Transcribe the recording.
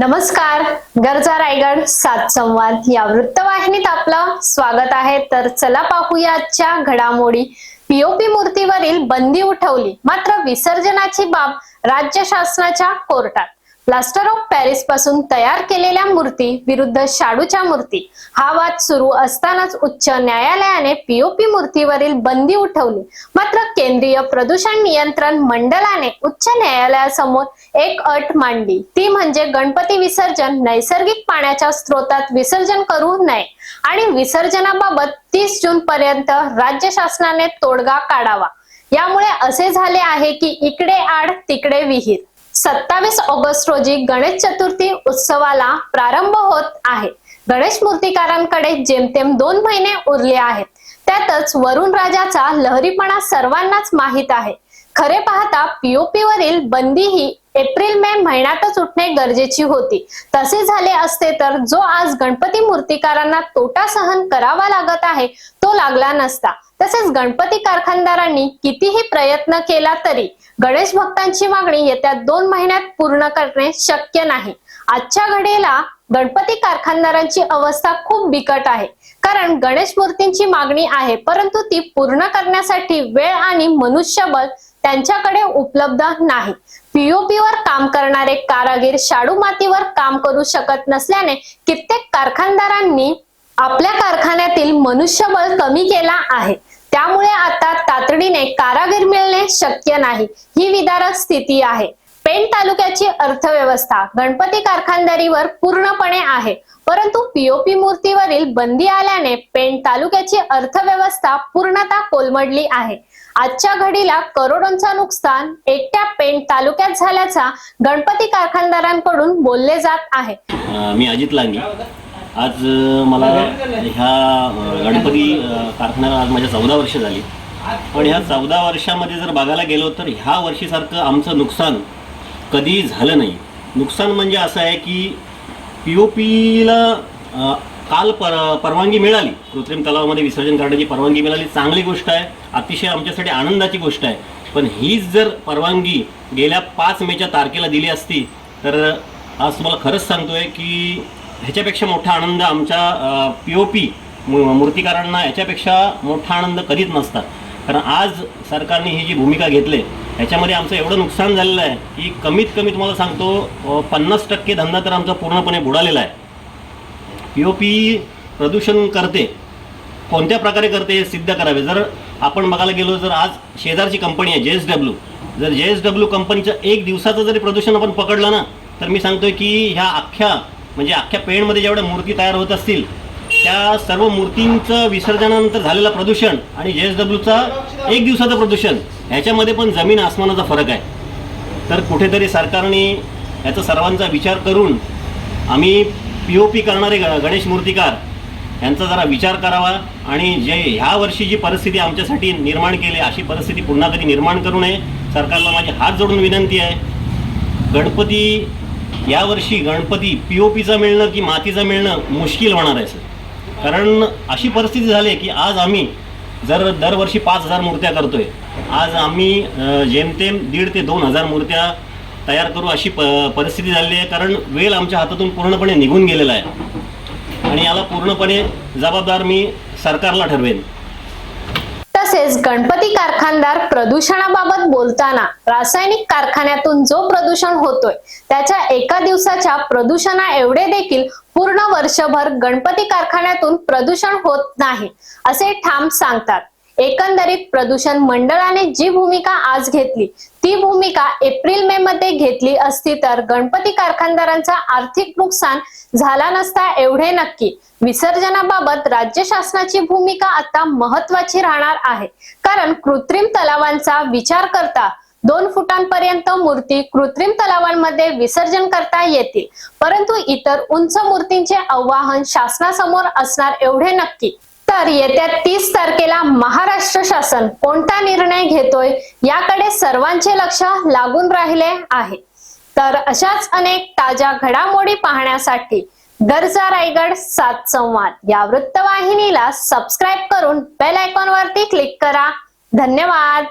नमस्कार गरजा रायगड सात संवाद या वृत्तवाहिनीत आपलं स्वागत आहे. तर चला पाहूया आजच्या घडामोडी. पीओपी मूर्तीवरील बंदी उठवली मात्र विसर्जनाची बाब राज्य शासनाच्या कोर्टात. प्लास्टर ऑफ पॅरिसपासून तयार केलेल्या मूर्ती विरुद्ध शाडूच्या मूर्ती. हा वाद सुरू असतानाच उच्च न्यायालयाने पीओपी मूर्तीवरील बंदी उठवली. मात्र केंद्रीय प्रदूषण नियंत्रण मंडळाने उच्च न्यायालयासमोर एक अट मांडली. ती म्हणजे गणपती विसर्जन नैसर्गिक पाण्याच्या स्रोतात विसर्जन करू नये आणि विसर्जनाबाबत तीस जून पर्यंत राज्य शासनाने तोडगा काढावा. यामुळे असे झाले आहे की इकडे आड तिकडे विहीर. सत्तावीस ऑगस्ट रोजी गणेश चतुर्थी उत्सवाला प्रारंभ होत आहे. गणेश मूर्तिकारांकडे जेमतेम दोन महिने उरले आहेत. त्यातच वरुण राजाचा लहरीपणा सर्वांनाच माहीत आहे. खरे पाहता पीओपी वरील बंदी ही एप्रिल मे महिन्यातच उठणे गरजेची होती. तसे झाले असते तर जो आज गणपती मूर्तिकारांना तोटा सहन करावा लागत आहे तो लागला नसता. तसेच गणपती कारखानदारांनी कितीही प्रयत्न केला तरी गणेश भक्तांची मागणी येत्या दोन महिन्यात पूर्ण करणे शक्य नाही. आजच्या घडीला गणपती कारखानदारांची अवस्था खूप बिकट आहे. कारण गणेश मूर्तींची मागणी आहे परंतु ती पूर्ण करण्यासाठी वेळ आणि मनुष्यबळ त्यांच्याकडे उपलब्ध नाही. पीओपी वर काम करणारे कारागीर शाडू मातीवर काम करू शकत नसल्याने कित्येक कारखानदारांनी आपल्या कारखान्यातील मनुष्यबळ कमी केला आहे. त्यामुळे आता तातडीने कारागीर मिळणे शक्य नाही. ही विदारक स्थिती आहे. पेण तालुक्याची अर्थव्यवस्था गणपती कारखानदारीवर पूर्णपणे आहे. परंतु पीओपी मूर्तीवरील बंदी आल्याने पेण तालुक्याची अर्थव्यवस्था पूर्णतः कोलमडली आहे. आजच्या घडीला करोडोंचा नुकसान एकट्या पेंट तालुक्यात झाल्याचा गणपती कारखानदारांकडून बोलले जात आहे. मी अजित लांगी. आज मला ह्या गणपती कारखान्याला आज माझ्या चौदा वर्ष झाली. पण ह्या चौदा वर्षामध्ये जर बघायला गेलो तर ह्या वर्षीसारखं आमचं नुकसान कधी झालं नाही. नुकसान म्हणजे असं आहे की पी ओ पीला काल पर परवानगी मिळाली. कृत्रिम तलावामध्ये विसर्जन करण्याची परवानगी मिळाली. चांगली गोष्ट आहे. अतिशय आमच्यासाठी आनंदाची गोष्ट आहे. पण हीच जर परवानगी गेल्या पाच मेच्या तारखेला दिली असती तर आज तुम्हाला खरंच सांगतोय की ह्याच्यापेक्षा मोठा आनंद आमच्या पी ओ पी मूर्तिकारांना याच्यापेक्षा मोठा आनंद कधीच नसता. कारण आज सरकारने ही जी भूमिका घेतली ह्याच्यामध्ये आमचं एवढं नुकसान झालेलं आहे की कमीत कमी तुम्हाला सांगतो पन्नास टक्के धंदा तर आमचा पूर्णपणे बुडालेला आहे. पी ओ पी प्रदूषण करते कोणत्या प्रकारे करते हे सिद्ध करावे? जर आपण बघायला गेलो जर आज शेजारची कंपनी आहे जे एस डब्ल्यू जर जे एस डब्ल्यू कंपनीचं एक दिवसाचं जरी प्रदूषण आपण पकडलं ना तर मी सांगतोय की ह्या अख्ख्या म्हणजे अख्ख्या पेणमध्ये जेवढ्या मूर्ती तयार होत असतील त्या सर्व मूर्तींचं विसर्जनानंतर झालेलं प्रदूषण आणि जे एस डब्ल्यूचा एक दिवसाचं प्रदूषण ह्याच्यामध्ये पण जमीन आसमानाचा फरक आहे. तर कुठेतरी सरकारने याचा सर्वांचा विचार करून आम्ही पी ओ पी करणारे ग गणेश मूर्तिकार यांचा जरा विचार करावा आणि जे ह्या वर्षी जी परिस्थिती आमच्यासाठी निर्माण केली अशी परिस्थिती पुन्हा कधी निर्माण करू नये सरकारला माझी हात जोडून विनंती आहे. गणपती यावर्षी गणपती पी ओ पीचं मिळणं की मातीचं मिळणं मुश्किल होणार आहे सर. कारण अशी परिस्थिती झाली आहे की आज आम्ही जर दरवर्षी पाच हजार मूर्त्या करतोय आज आम्ही जेमतेम दीड ते दोन हजार मूर्त्या तयार करू अशी प परिस्थिती झालेली आहे. कारण वेळ आमच्या हातातून पूर्णपणे निघून गेलेला आहे. आणि याला पूर्णपणे जबाबदार मी सरकारला ठरवेन. तसेच गणपती कारखानदार प्रदूषणाबाबत बोलताना रासायनिक कारखान्यातून जो प्रदूषण होतोय त्याच्या एका दिवसाच्या प्रदूषणा एवढे देखील पूर्ण वर्षभर गणपती कारखान्यातून प्रदूषण होत नाही असे ठाम सांगतात. एकंदरीत प्रदूषण मंडळाने जी भूमिका आज घेतली ती भूमिका एप्रिल मे मध्ये घेतली असती तर गणपती कारखानदारांचा आर्थिक नुकसान झाला नसता एवढे नक्की. विसर्जनाबाबत राज्य शासनाची भूमिका आता महत्वाची राहणार आहे. कारण कृत्रिम तलावांचा विचार करता दोन फुटांपर्यंत मूर्ती कृत्रिम तलावांमध्ये विसर्जन करता येतील. परंतु इतर उंच मूर्तींचे आवाहन शासनासमोर असणार एवढे नक्की. तर येत्या तीस तारखेला महाराष्ट्र शासन कोणता निर्णय घेतोय याकडे सर्वांचे लक्ष लागून राहिले आहे. तर अशाच अनेक ताज्या घडामोडी पाहण्यासाठी गरजा रायगड सात संवाद. या वृत्तवाहिनीला सबस्क्राईब करून बेल आयकॉन वरती क्लिक करा. धन्यवाद.